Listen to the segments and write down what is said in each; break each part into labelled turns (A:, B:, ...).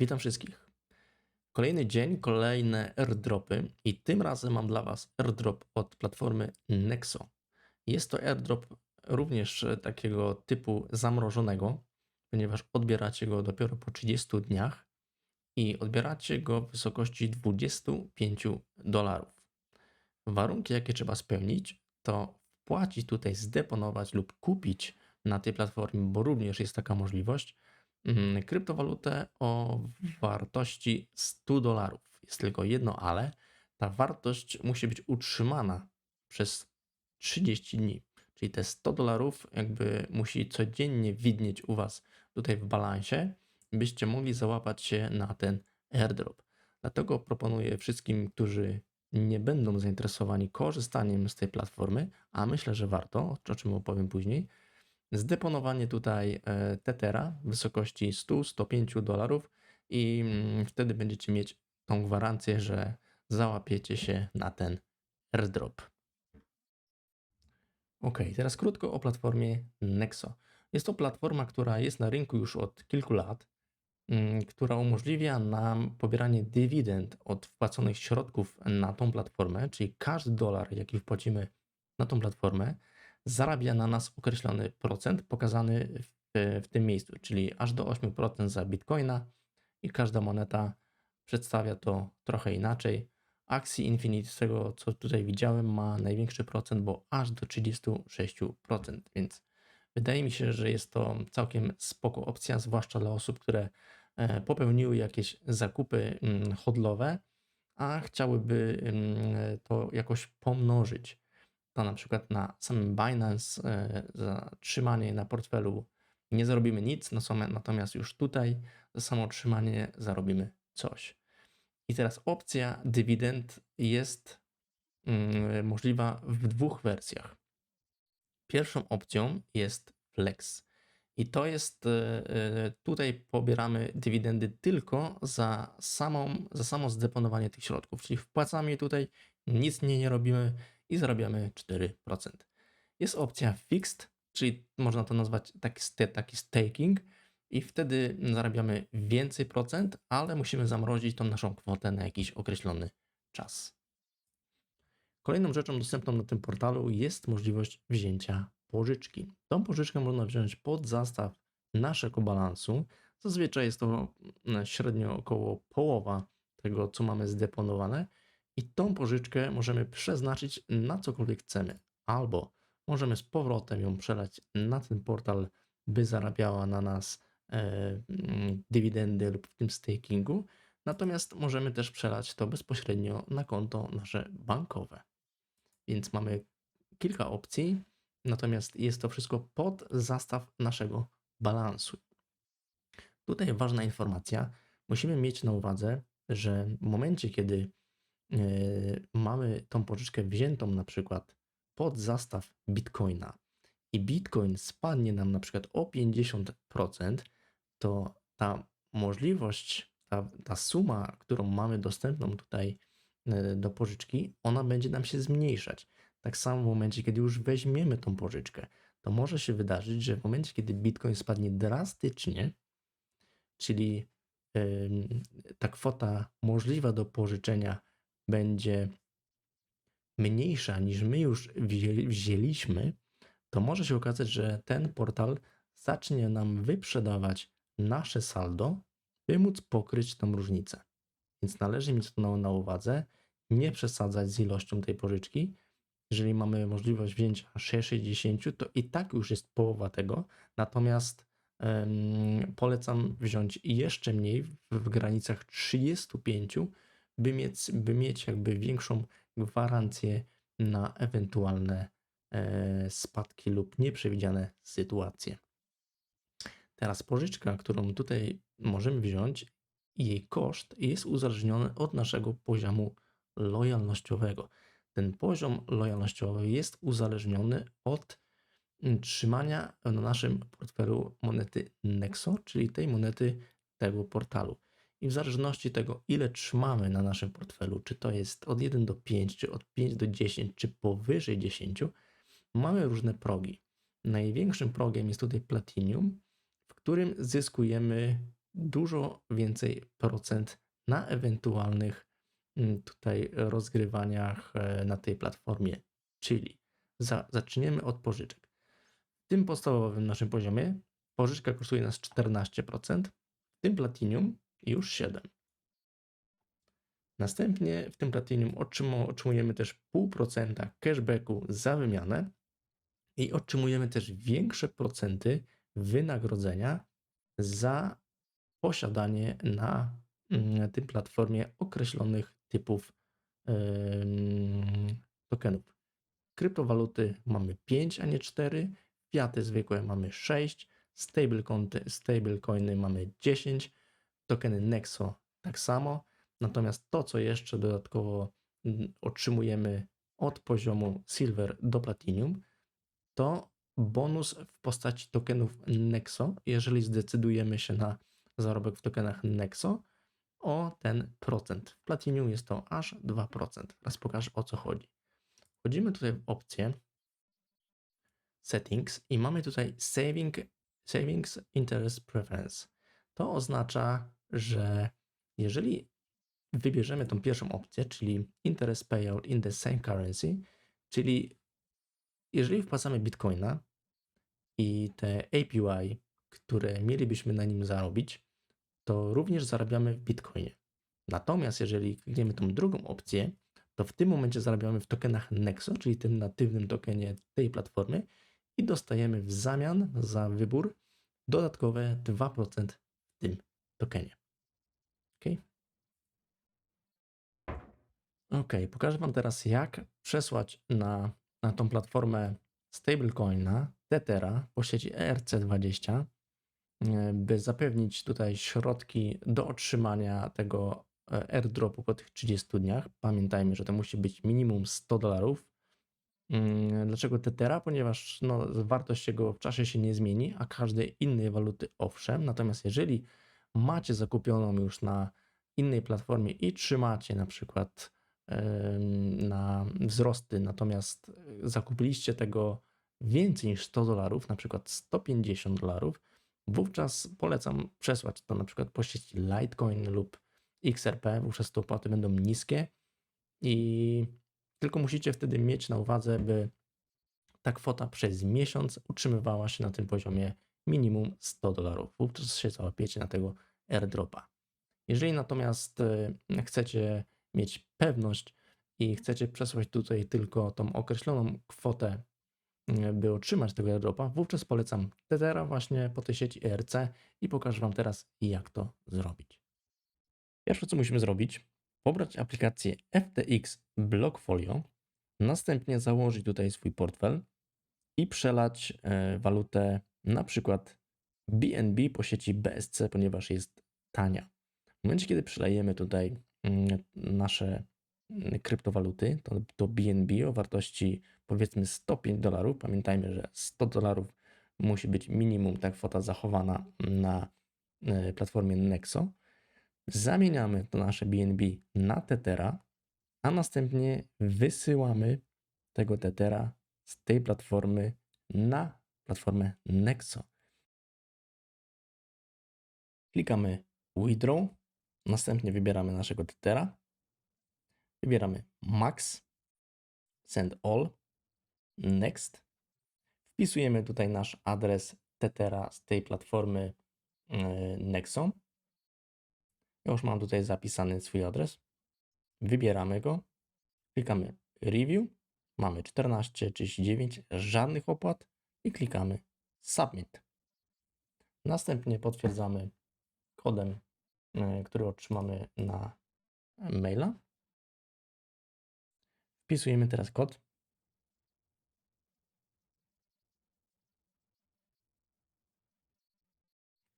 A: Witam wszystkich. Kolejny dzień, kolejne airdropy i tym razem mam dla Was airdrop od platformy Nexo. Jest to airdrop również takiego typu zamrożonego, ponieważ odbieracie go dopiero po 30 dniach i odbieracie go w wysokości 25 dolarów. Warunki, jakie trzeba spełnić, to wpłacić tutaj, zdeponować lub kupić na tej platformie, bo również jest taka możliwość, kryptowalutę o wartości 100 dolarów. Jest tylko jedno ale, ta wartość musi być utrzymana przez 30 dni. Czyli te 100 dolarów jakby musi codziennie widnieć u Was tutaj w balansie, byście mogli załapać się na ten airdrop. Dlatego proponuję wszystkim, którzy nie będą zainteresowani korzystaniem z tej platformy, a myślę, że warto, o czym opowiem później, zdeponowanie tutaj e, Tethera w wysokości 100-105 dolarów i mm, wtedy będziecie mieć tą gwarancję, że załapiecie się na ten airdrop. Ok, teraz krótko o platformie Nexo. Jest to platforma, która jest na rynku już od kilku lat, mm, która umożliwia nam pobieranie dywidend od wpłaconych środków na tą platformę, czyli każdy dolar, jaki wpłacimy na tą platformę, zarabia na nas określony procent pokazany w, w tym miejscu, czyli aż do 8% za bitcoina i każda moneta przedstawia to trochę inaczej. Axie Infinity, z tego co tutaj widziałem, ma największy procent, bo aż do 36%, więc wydaje mi się, że jest to całkiem spoko opcja, zwłaszcza dla osób, które e, popełniły jakieś zakupy mm, hodlowe, a chciałyby mm, to jakoś pomnożyć to na przykład na samym Binance e, za trzymanie na portfelu nie zarobimy nic, no natomiast już tutaj za samo trzymanie zarobimy coś. I teraz opcja dywidend jest mm, możliwa w dwóch wersjach. Pierwszą opcją jest flex. I to jest, e, e, tutaj pobieramy dywidendy tylko za, samą, za samo zdeponowanie tych środków, czyli wpłacamy je tutaj, nic nie, nie robimy, i zarabiamy 4%. Jest opcja fixed, czyli można to nazwać taki, taki staking i wtedy zarabiamy więcej procent, ale musimy zamrozić tą naszą kwotę na jakiś określony czas. Kolejną rzeczą dostępną na tym portalu jest możliwość wzięcia pożyczki. Tą pożyczkę można wziąć pod zastaw naszego balansu. Zazwyczaj jest to mm, średnio około połowa tego, co mamy zdeponowane i tą pożyczkę możemy przeznaczyć na cokolwiek chcemy. Albo możemy z powrotem ją przelać na ten portal, by zarabiała na nas e, mm, dywidendy lub w tym stakingu. Natomiast możemy też przelać to bezpośrednio na konto nasze bankowe. Więc mamy kilka opcji, natomiast jest to wszystko pod zastaw naszego balansu. Tutaj ważna informacja. Musimy mieć na uwadze, że w momencie, kiedy mamy tą pożyczkę wziętą na przykład pod zastaw Bitcoina i Bitcoin spadnie nam na przykład o 50%, to ta możliwość, ta, ta suma, którą mamy dostępną tutaj e, do pożyczki, ona będzie nam się zmniejszać. Tak samo w momencie, kiedy już weźmiemy tą pożyczkę, to może się wydarzyć, że w momencie, kiedy Bitcoin spadnie drastycznie, czyli ta kwota możliwa do pożyczenia będzie mniejsza niż my już wzięliśmy, to może się okazać, że ten portal zacznie nam wyprzedawać nasze saldo, by móc pokryć tą różnicę. Więc należy mieć to na uwadze, nie przesadzać z ilością tej pożyczki. Jeżeli mamy możliwość wzięcia 60, to i tak już jest połowa tego, natomiast polecam wziąć jeszcze mniej w granicach 35, by mieć, by mieć jakby większą gwarancję na ewentualne e, spadki lub nieprzewidziane sytuacje. Teraz pożyczka, którą tutaj możemy wziąć, jej koszt jest uzależniony od naszego poziomu lojalnościowego. Ten poziom lojalnościowy jest uzależniony od trzymania na naszym portfelu monety Nexo, czyli tej monety tego portalu. I w zależności tego, ile trzymamy na naszym portfelu, czy to jest od 1 do 5, czy od 5 do 10, czy powyżej 10, mamy różne progi. Największym progiem jest tutaj Platinum, w którym zyskujemy dużo więcej procent na ewentualnych mm, tutaj rozgrywaniach e, na tej platformie. Czyli za, zaczniemy od pożyczek. W tym podstawowym naszym poziomie pożyczka kosztuje nas 14%, w tym Platinum już 7%. Następnie w tym Platinum otrzymujemy też 0,5% cashbacku za wymianę i otrzymujemy też większe procenty wynagrodzenia za posiadanie na mm, tym platformie określonych typów tokenów. Kryptowaluty mamy 5, a nie 4, fiaty zwykłe mamy 6, stablecoiny mamy 10, tokeny Nexo tak samo. Natomiast to, co jeszcze dodatkowo otrzymujemy od poziomu Silver do Platinum, to bonus w postaci tokenów Nexo, jeżeli zdecydujemy się na zarobek w tokenach Nexo o ten procent. W Platinum jest to aż 2%. Teraz pokażę o co chodzi. Wchodzimy tutaj w opcję Settings i mamy tutaj Saving, Savings Interest Preference. To oznacza, że jeżeli wybierzemy tą pierwszą opcję, czyli Interest Payout in the same currency, czyli jeżeli wpłacamy bitcoina i te APY, które mielibyśmy na nim zarobić, to również zarabiamy w bitcoinie. Natomiast jeżeli klikniemy tą drugą opcję, to w tym momencie zarabiamy w tokenach Nexo, czyli tym natywnym tokenie tej platformy i dostajemy w zamian za wybór dodatkowe 2% w tym tokenie. Ok. Ok, pokażę Wam teraz, jak przesłać na, na tą platformę stablecoina Tethera po sieci ERC20, e, by zapewnić tutaj środki do otrzymania tego e, airdropu po tych 30 dniach. Pamiętajmy, że to musi być minimum 100 dolarów. Mm, dlaczego Tethera? Ponieważ no, wartość jego w czasie się nie zmieni, a każdej innej waluty owszem. Natomiast jeżeli macie zakupioną już na innej platformie i trzymacie na przykład na wzrosty, natomiast zakupiliście tego więcej niż 100 dolarów, na przykład 150 dolarów, wówczas polecam przesłać to na przykład po sieci Litecoin lub XRP, wówczas te opłaty będą niskie i tylko musicie wtedy mieć na uwadze, by ta kwota przez miesiąc utrzymywała się na tym poziomie minimum 100 dolarów. Wówczas się załapiecie na tego airdropa. Jeżeli natomiast e, chcecie mieć pewność i chcecie przesłać tutaj tylko tą określoną kwotę, mm, by otrzymać tego airdropa, wówczas polecam Tethera właśnie po tej sieci ERC i pokażę Wam teraz, jak to zrobić. Pierwsze, co musimy zrobić, pobrać aplikację FTX Blockfolio, następnie założyć tutaj swój portfel i przelać e, walutę na przykład BNB po sieci BSC, ponieważ jest tania. W momencie, kiedy przelejemy tutaj Mm, nasze mm, kryptowaluty, to, BNB o wartości powiedzmy 105 dolarów. Pamiętajmy, że 100 dolarów musi być minimum ta kwota zachowana na e, platformie Nexo. Zamieniamy to nasze BNB na Tethera, a następnie wysyłamy tego Tethera z tej platformy na platformę Nexo. Klikamy Withdraw Następnie wybieramy naszego Tethera. Wybieramy Max, Send All, Next. Wpisujemy tutaj nasz adres Tethera z tej platformy e, Nexo. Ja już mam tutaj zapisany swój adres. Wybieramy go. Klikamy Review. Mamy 14,39, żadnych opłat i klikamy Submit. Następnie potwierdzamy kodem E, który otrzymamy na maila. Wpisujemy teraz kod.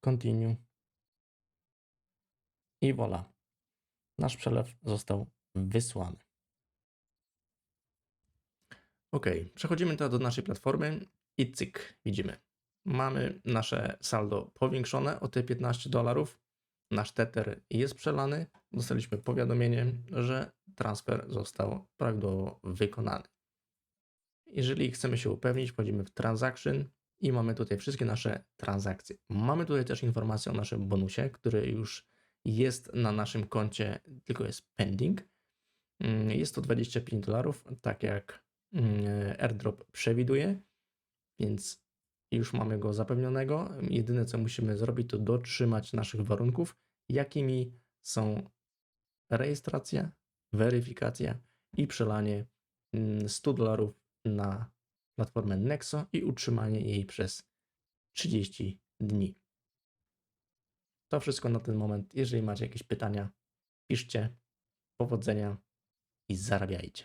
A: Continue. I voilà. Nasz przelew został wysłany. Ok, przechodzimy teraz do naszej platformy i cyk, widzimy. Mamy nasze saldo powiększone o te 15 dolarów nasz Tether jest przelany, dostaliśmy powiadomienie, że transfer został prawidłowo wykonany. Jeżeli chcemy się upewnić, wchodzimy w Transaction i mamy tutaj wszystkie nasze transakcje. Mamy tutaj też informację o naszym bonusie, który już jest na naszym koncie, tylko jest pending. Mm, Jest to 25 dolarów, tak jak mm, airdrop przewiduje, więc już mamy go zapewnionego. Jedyne co musimy zrobić, to dotrzymać naszych warunków, jakimi są rejestracja, weryfikacja i przelanie mm, 100 dolarów na platformę Nexo i utrzymanie jej przez 30 dni. To wszystko na ten moment. Jeżeli macie jakieś pytania, piszcie. Powodzenia i zarabiajcie.